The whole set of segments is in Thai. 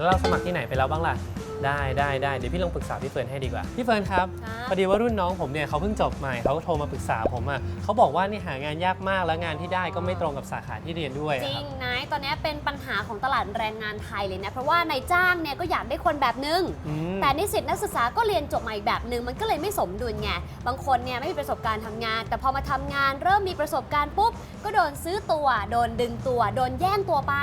แล้วเราสมัครที่ไหนไปแล้วบ้างล่ะ ได้ได้ได้เดี๋ยวพี่ลองปรึกษาพี่เฟิร์นให้ดีกว่า พี่เฟิร์นครับ ครับพอดีว่ารุ่นน้องผมเนี่ยเขาเพิ่งจบใหม่เขาโทรมาปรึกษาผมอะเขาบอกว่านี่หางานยากมากแล้วงานที่ได้ก็ไม่ตรงกับสาขาที่เรียนด้วยจอะริครังบนายตอนนี้เป็นปัญหาของตลาดแรงงานไทยเลยนะ เพราะว่านายจ้างเนี่ยก็อยากได้คนแบบนึง อืม แต่นิสิตนักศึกษาก็เรียนจบมาอีกแบบหนึ่งมันก็เลยไม่สมดุลไง บางคนเนี่ยไม่มีประสบการณ์ทำงาน แต่พอมาทำงานเริ่มมีประสบการณ์ปุ๊บ ก็โดนซื้อตัว โดนดึงตัว โดนแย่งตัวไป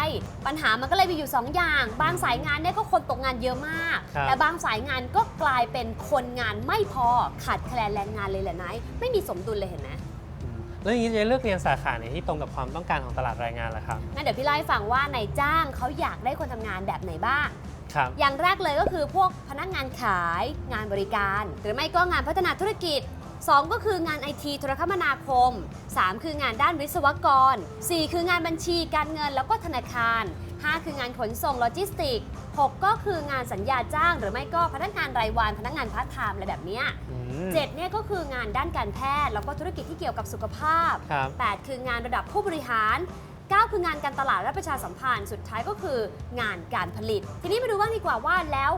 ปัญหามันก็เลยมีอยู่ 2 อย่าง บางสายงานเนี่ยก็คนตกงานเยอะมากครับแต่บางสายงานก็กลายเป็นคนงานไม่พอขาดแคลนแรงงานเลยแหละนายไม่มีสมดุลเลยเห็นไหมอืมแล้วอย่างนี้จะเลือกเรียนสาขาไหนที่ตรงกับความต้องการของตลาดแรงงานล่ะครับงั้นเดี๋ยวพี่เล่าให้ฟังว่านายจ้างเขาอยากได้คนทำงานแบบไหนบ้าง ครับ อย่างแรกเลยก็คือพวกพนักงานขายงานบริการ หรือไม่ก็งานพัฒนาธุรกิจ 2 ก็คืองานไอทีโทรคมนาคม 3 คืองานด้านวิศวกร 4 คืองานบัญชีการเงินแล้วก็ธนาคาร 5 คืองานขนส่งโลจิสติก 6 ก็คืองานสัญญาจ้าง หรือไม่ก็พนักงานรายวันพนักงานพาร์ทไทม์อะไรแบบเนี้ยอืมเจ็ดเนี่ยก็คืองานด้านการแพทย์ แล้วก็ธุรกิจที่เกี่ยวกับสุขภาพครับ8คืองานระดับผู้บริหาร 9 คืองานการตลาดและประชาสัมพันธ์ สุดท้ายก็คืองานการผลิต ทีนี้มาดูบ้างดีกว่าว่าแล้ว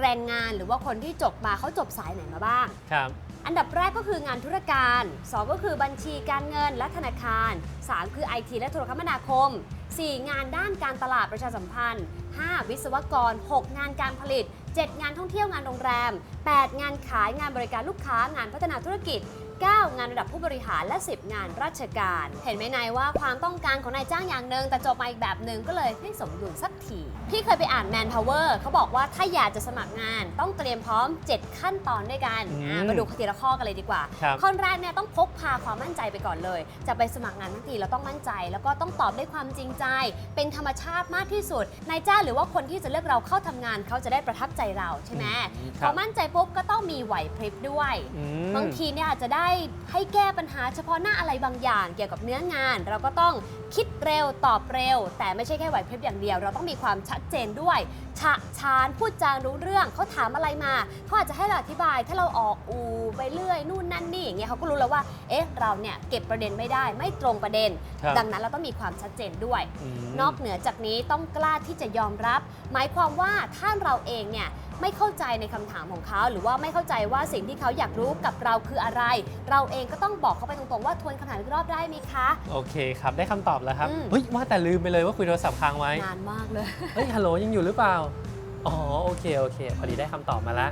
แรงงานหรือว่าคนที่จบมาเขาจบสายไหนมาบ้าง ครับ อันดับแรกก็คืองานธุรการ 2 ก็คือบัญชีการเงินและธนาคาร 3 คือ IT และโทรคมนาคม 4 งานด้านการตลาดประชาสัมพันธ์ 5 วิศวกร 6 งานการผลิต 7 งานท่องเที่ยวงานโรงแรม 8 งานขายงานบริการลูกค้างานพัฒนาธุรกิจ 9 งานระดับผู้บริหารและ 10 งานราชการ เห็นไหมนายว่าความต้องการของนายจ้างอย่างหนึ่งแต่จบมาอีกแบบหนึ่งก็เลยไม่สมดุลสักที พี่เคยไปอ่าน Manpower เขาบอกว่าถ้าอยากจะสมัครงานต้องเตรียมพร้อม 7 ขั้นตอนด้วยกันอืมอะมาดูทีละข้อกันเลยดีกว่าครับ ข้อแรกเนี่ยต้องพกพาความมั่นใจไปก่อนเลย จะไปสมัครงานทั้งทีเราต้องมั่นใจ แล้วก็ต้องตอบด้วยความจริงใจ เป็นธรรมชาติมากที่สุดนายจ้างหรือว่าคนที่จะเลือกเราเข้าทำงานเขาจะได้ประทับใจเราใช่ไหมอืมคพรัอบมั่นใจปุ๊บก็ต้องมีไหวพริบด้วย อืม บางทีเนี่ยอาจจะได้ให้แก้ปัญหาเฉพาะหน้าอะไรบางอย่าง เกี่ยวกับเนื้องาน เราก็ต้องคิดเร็วตอบเร็ว แต่ไม่ใช่แค่ไหวพริบอย่างเดียว เราต้องมีความชัดเจนด้วย ฉะชานพูดจารู้เรื่องเขาถามอะไรมาเขาอาจจะให้เราอธิบายถ้าเราออกอูไปเรื่อยนู่นนั่นนี่อย่างเงี้ยเขาก็รู้แล้วว่าเอ๊ะเราเนี่ยเก็บประเด็นไม่ได้ไม่ตรงประเด็น ครับดังนั้นเราต้องมีความชัดเจนด้วยมนอกเหนือจากนี้ต้องกล้าที่จะยอมรับ หมายความว่าถ้าเราเองเนี่ย ไม่เข้าใจในคำถามของเขา หรือว่าไม่เข้าใจว่าสิ่งที่เขาอยากรู้กับเราคืออะไร เราเองก็ต้องบอกเขาไปตรงๆว่าทวนคำถามอีกรอบได้ไหมคะ โอเคครับได้คำตอบแล้วครับอืมเฮ้ยว่าแต่ลืมไปเลยว่าคุยโทรศัพท์ค้างไว้ นานมากเลย เฮ้ยฮัลโหลยังอยู่หรือเปล่า อ๋อโอเคโอเคพอดีได้คำตอบมาแล้ว